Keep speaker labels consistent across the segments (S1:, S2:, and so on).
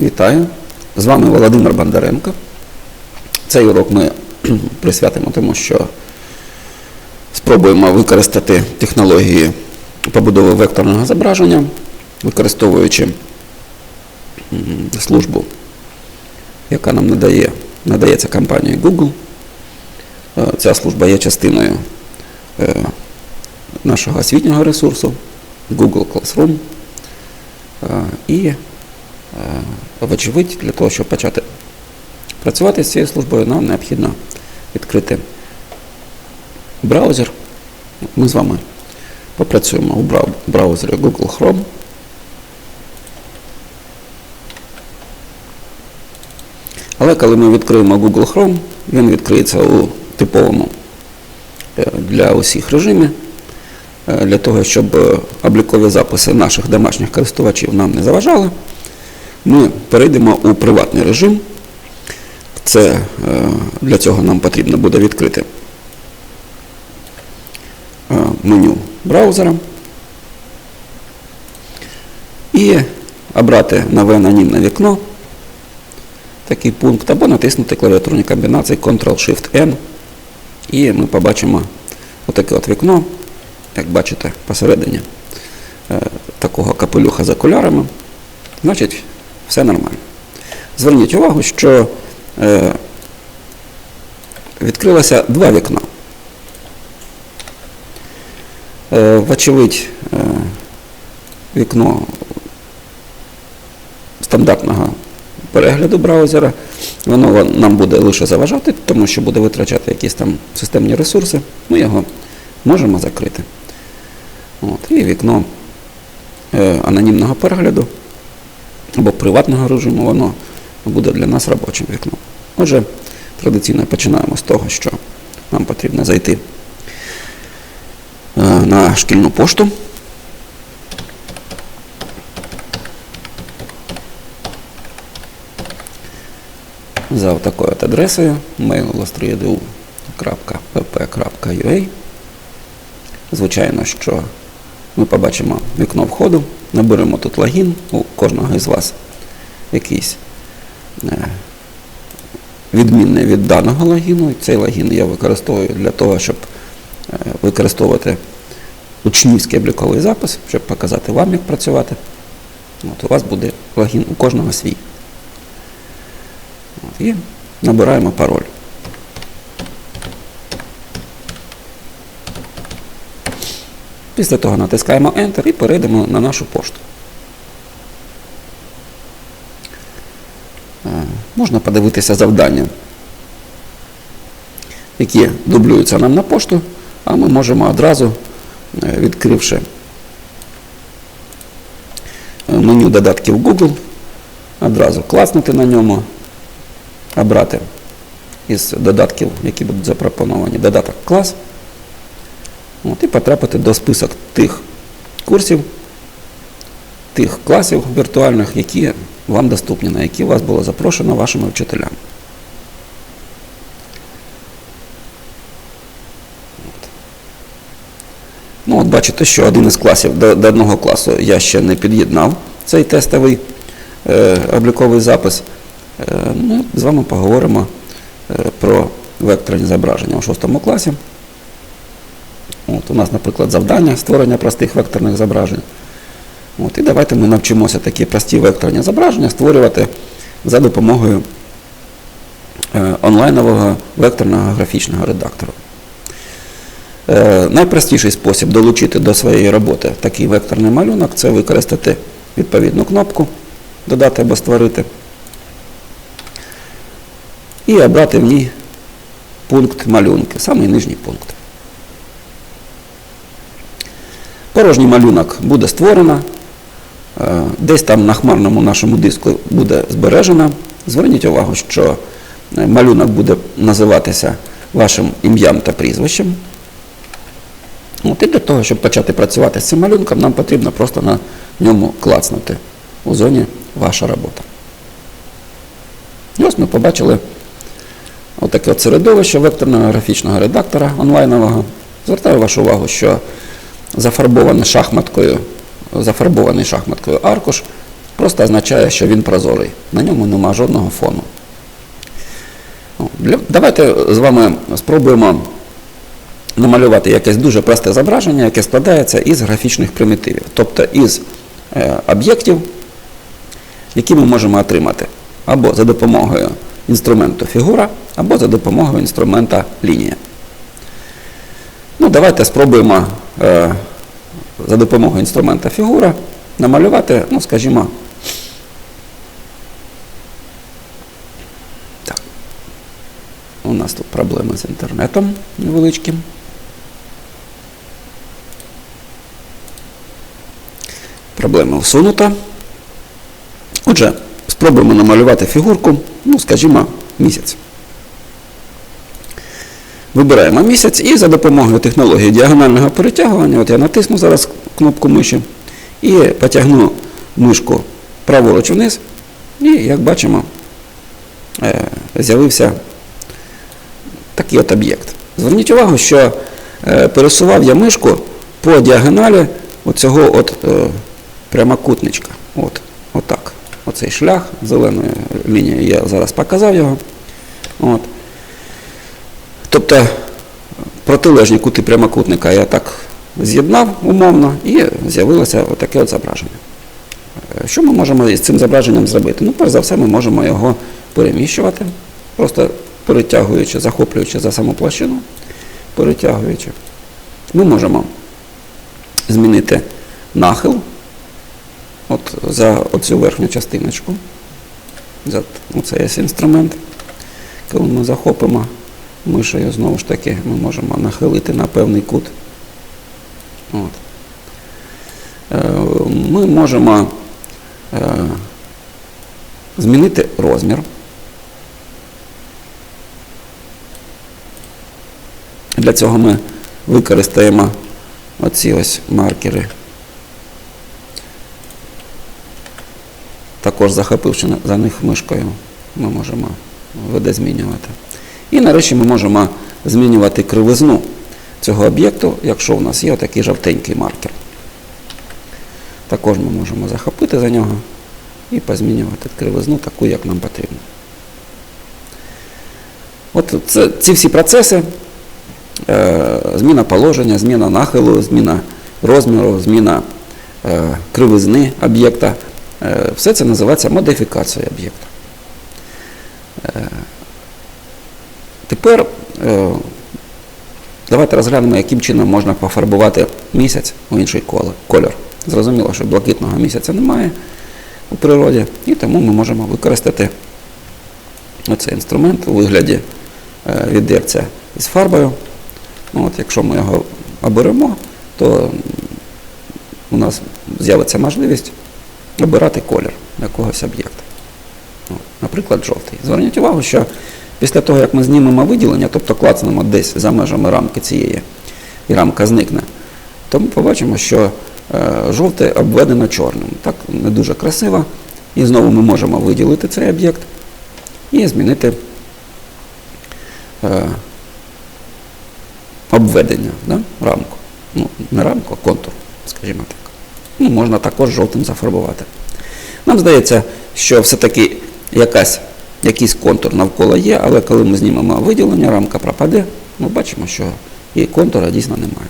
S1: Вітаю! З вами Володимир Бондаренко. Цей урок ми присвятимо тому, що спробуємо використати технології побудови векторного зображення, використовуючи службу, яка нам надає, надається компанією Google. Е, Ця служба є частиною е, нашого освітнього ресурсу Google Classroom. Е, І вочевидь, для того, щоб почати працювати з цією службою, нам необхідно відкрити браузер. Ми з вами попрацюємо у браузері Google Chrome. Але коли ми відкриємо Google Chrome, він відкриється у типовому е, для усіх режимі. Е, Для того, щоб е, облікові записи наших домашніх користувачів нам не заважали, ми перейдемо у приватний режим. Це е, для цього нам потрібно буде відкрити е, меню браузера і обрати нове анонімне вікно, такий пункт, або натиснути клавіатурні комбінації Ctrl-Shift-N. І ми побачимо отаке от вікно, як бачите, посередині е, такого капелюха з окулярами. Значить, все нормально. Зверніть увагу, що е, відкрилося два вікна. Е, вочевидь, е, вікно стандартного перегляду браузера, воно нам буде лише заважати, тому що буде витрачати якісь там системні ресурси. Ми його можемо закрити. От, і вікно е, анонімного перегляду або приватного режиму, воно буде для нас робочим вікном. Отже, традиційно починаємо з того, що нам потрібно зайти е, на шкільну пошту. За такою от адресою mail.edu.pp.ua Звичайно, що ми побачимо вікно входу, наберемо тут логін у кожного із вас якийсь е, відмінний від даного логіну. Цей логін я використовую для того, щоб е, використовувати учнівський обліковий запис, щоб показати вам, як працювати. От у вас буде логін у кожного свій. І набираємо пароль. Після того натискаємо Enter і перейдемо на нашу пошту. Е, Можна подивитися завдання, які дублюються нам на пошту, а ми можемо одразу, е, відкривши е, меню додатків Google, одразу класнути на ньому, обрати із додатків, які будуть запропоновані, додаток клас. От, і потрапити до список тих курсів, тих класів віртуальних, які вам доступні, на які вас було запрошено вашими вчителями. Ну, от бачите, що один із класів до, до одного класу я ще не під'єднав цей тестовий е, обліковий запис. Е, ми з вами поговоримо е, про векторні зображення у шостому класі. От, у нас, наприклад, завдання створення простих векторних зображень. От, і давайте ми навчимося такі прості векторні зображення створювати за допомогою е, онлайнового векторного графічного редактора. Е, найпростіший спосіб долучити до своєї роботи такий векторний малюнок це використати відповідну кнопку Додати або створити і обрати в ній пункт малюнки, самий нижній пункт. Порожній малюнок буде створено, е, десь там на хмарному нашому диску буде збережено. Зверніть увагу, що е, малюнок буде називатися вашим ім'ям та прізвищем. От і для того, щоб почати працювати з цим малюнком, нам потрібно просто на ньому клацнути у зоні ваша робота. І ось ми побачили отаке от середовище векторного графічного редактора онлайнового. Звертаю вашу увагу, що зафарбований шахматкою, зафарбований шахматкою аркуш просто означає, що він прозорий. На ньому нема жодного фону. Ну, Давайте з вами спробуємо намалювати якесь дуже просте зображення, яке складається із графічних примітивів, тобто із е, об'єктів, які ми можемо отримати або за допомогою інструменту фігура, або за допомогою інструмента лінія. Ну, давайте спробуємо за допомогою інструмента фігура намалювати, ну, скажімо, так. У нас тут проблеми з інтернетом невеличким. Проблема всунута. Отже, спробуємо намалювати фігурку, ну, скажімо, місяць. Вибираємо місяць і за допомогою технології діагонального перетягування, от я натисну зараз кнопку миші і потягну мишку праворуч вниз, і, як бачимо, е, з'явився такий от об'єкт. Зверніть увагу, що е, пересував я мишку по діагоналі оцього от е, прямокутничка. От, отак. Оцей шлях зеленою лінією я зараз показав його. От. Тобто протилежні кути прямокутника я так з'єднав умовно і з'явилося отаке от зображення. Е, Що ми можемо із цим зображенням зробити? Ну, перш за все, ми можемо його переміщувати, просто перетягуючи, захоплюючи за саму площину, перетягуючи. Ми можемо змінити нахил от за оцю верхню частиночку. За оцей ось інструмент. Коли ми захопимо мишею, знову ж таки, ми можемо нахилити на певний кут. От. Е, Ми можемо е, змінити розмір. Для цього ми використаємо оці ось маркери. Також захопивши за них мишкою, ми можемо видозмінювати. І нарешті ми можемо змінювати кривизну цього об'єкту, якщо у нас є такий жовтенький маркер. Також ми можемо захопити за нього і позмінювати кривизну таку, як нам потрібно. От це, ці всі процеси, е, зміна положення, зміна нахилу, зміна розміру, зміна е, кривизни об'єкта, е, все це називається модифікацією об'єкта. Е, Тепер е, давайте розглянемо, яким чином можна пофарбувати місяць у інший кольор. Зрозуміло, що блакитного місяця немає у природі, і тому ми можемо використати оцей інструмент у вигляді е, відерця із фарбою. Ну, От, якщо ми його оберемо, то у нас з'явиться можливість обирати колір якогось об'єкта. Наприклад, жовтий. Зверніть увагу, що після того, як ми знімемо виділення, тобто клацнемо десь за межами рамки цієї, і рамка зникне, то ми побачимо, що е, жовте обведено чорним. Так не дуже красиво. І знову ми можемо виділити цей об'єкт і змінити е, обведення да? рамку. Ну, не рамку, а контур, скажімо так. Ну, можна також жовтим зафарбувати. Нам здається, що все-таки якась, якийсь контур навколо є, але коли ми знімемо виділення, рамка пропаде, ми бачимо, що і контура дійсно немає.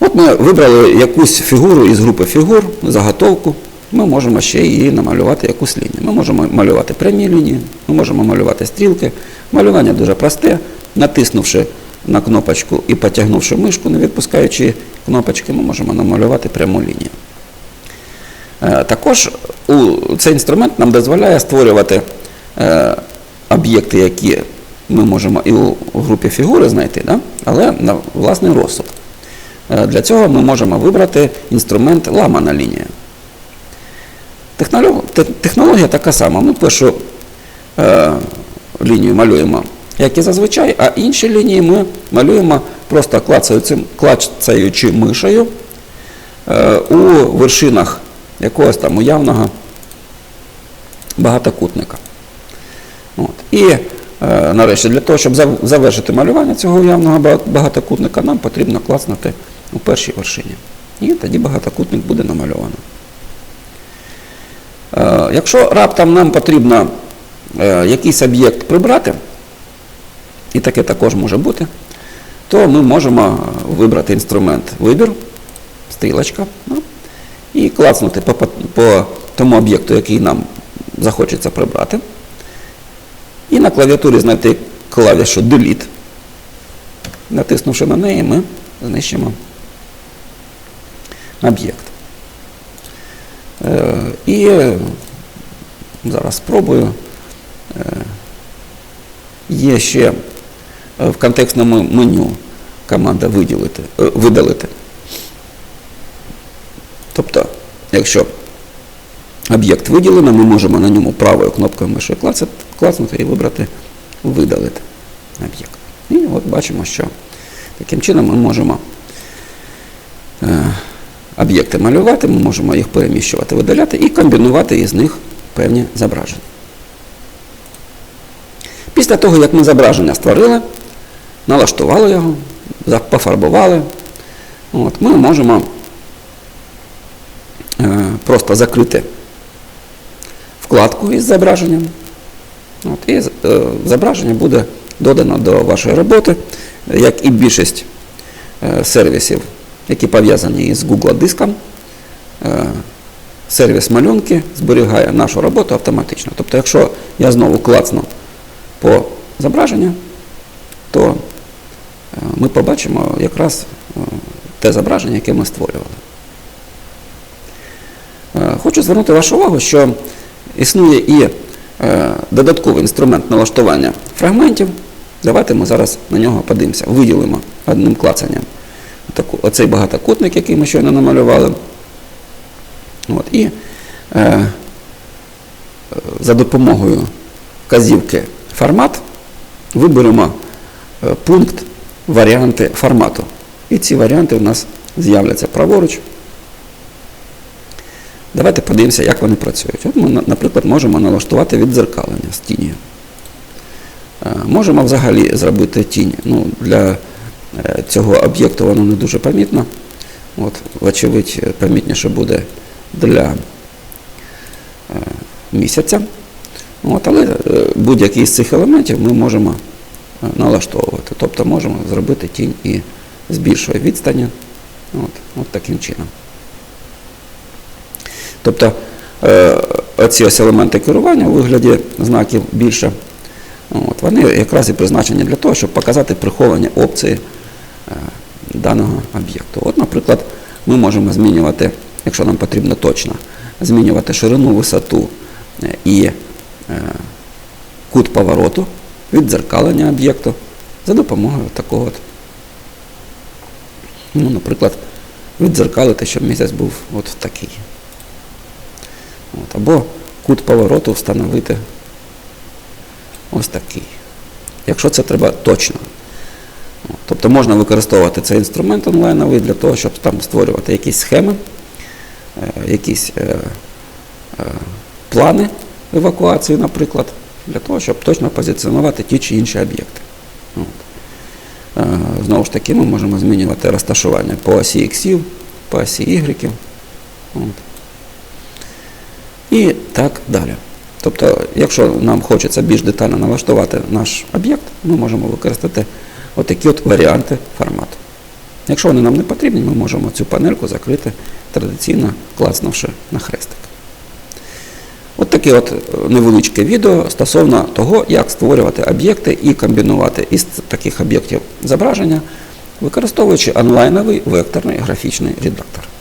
S1: От. Ми вибрали якусь фігуру із групи фігур, заготовку. Ми можемо ще її намалювати якусь лінію. Ми можемо малювати прямі лінії, ми можемо малювати стрілки. Малювання дуже просте. Натиснувши на кнопочку і потягнувши мишку, не відпускаючи кнопочки, ми можемо намалювати пряму лінію. Е, Також цей інструмент нам дозволяє створювати е, об'єкти, які ми можемо і у, групі фігури знайти, але на власний розсуд. Е, Для цього ми можемо вибрати інструмент ламана лінія. Технологія така сама. Ми першу лінію малюємо, як і зазвичай, а інші лінії ми малюємо просто клацаючи, мишею у вершинах якогось там уявного багатокутника. От. І е, нарешті, для того, щоб завершити малювання цього уявного багатокутника, нам потрібно клацнути у першій вершині. і тоді багатокутник буде намальовано. Е, Якщо раптом нам потрібно е, якийсь об'єкт прибрати, і таке також може бути, то ми можемо вибрати інструмент вибір, стрілочка, ну, і клацнути по, по, по тому об'єкту, який нам захочеться прибрати. І на клавіатурі знайти клавішу Delete. Натиснувши на неї, ми знищимо об'єкт. Е, І зараз спробую. Е, Є ще в контекстному меню команда виділити, видалити. Тобто, якщо об'єкт виділено, ми можемо на ньому правою кнопкою миші клацнути і вибрати видалити об'єкт. І от бачимо, що таким чином ми можемо е, об'єкти малювати, ми можемо їх переміщувати, видаляти і комбінувати із них певні зображення. Після того, як ми зображення створили, налаштували його, пофарбували, от, ми можемо просто закрити вкладку із зображенням. От, і е, зображення буде додано до вашої роботи, як і більшість е, сервісів, які пов'язані із Google диском. Е, сервіс малюнки зберігає нашу роботу автоматично. Тобто, якщо я знову клацну по зображенню, то е, ми побачимо якраз е, те зображення, яке ми створювали. Хочу звернути вашу увагу, що існує і е, додатковий інструмент налаштування фрагментів. Давайте ми зараз на нього подивимося. Виділимо одним клацанням таку- оцей багатокутник, який ми щойно намалювали. От, і е, за допомогою вказівки формат виберемо е, пункт варіанти формату. І ці варіанти у нас з'являться праворуч. Давайте подивимося, як вони працюють. От ми, наприклад, можемо налаштувати віддзеркалення з тінню. Е, Можемо взагалі зробити тінь. Ну, для е, цього об'єкту воно не дуже помітно. От, вочевидь, е, помітніше буде для місяця. От, але будь-який з цих елементів ми можемо налаштовувати. Тобто можемо зробити тінь і з більшої відстані. От, от таким чином. Тобто е, оці ось елементи керування у вигляді знаків більше, от, вони якраз і призначені для того, щоб показати приховані опції е, даного об'єкту. От, наприклад, ми можемо змінювати, якщо нам потрібно точно, змінювати ширину, висоту е, і кут повороту, віддзеркалення об'єкту за допомогою такого от, ну, наприклад, віддзеркалити, щоб місяць був от такий. От, або кут повороту встановити ось такий. Якщо це треба точно. От, тобто можна використовувати цей інструмент онлайновий для того, щоб там створювати якісь схеми, е, якісь е, е, плани евакуації, наприклад, для того, щоб точно позиціонувати ті чи інші об'єкти. Е, Знову ж таки, ми можемо змінювати розташування по осі X, по осі Y. От. І так далі. Тобто, якщо нам хочеться більш детально налаштувати наш об'єкт, ми можемо використати отакі от варіанти формату. Якщо вони нам не потрібні, ми можемо цю панельку закрити традиційно клацнувши на хрестик. От таке от е, невеличке відео стосовно того, як створювати об'єкти і комбінувати із таких об'єктів зображення, використовуючи онлайновий векторний графічний редактор.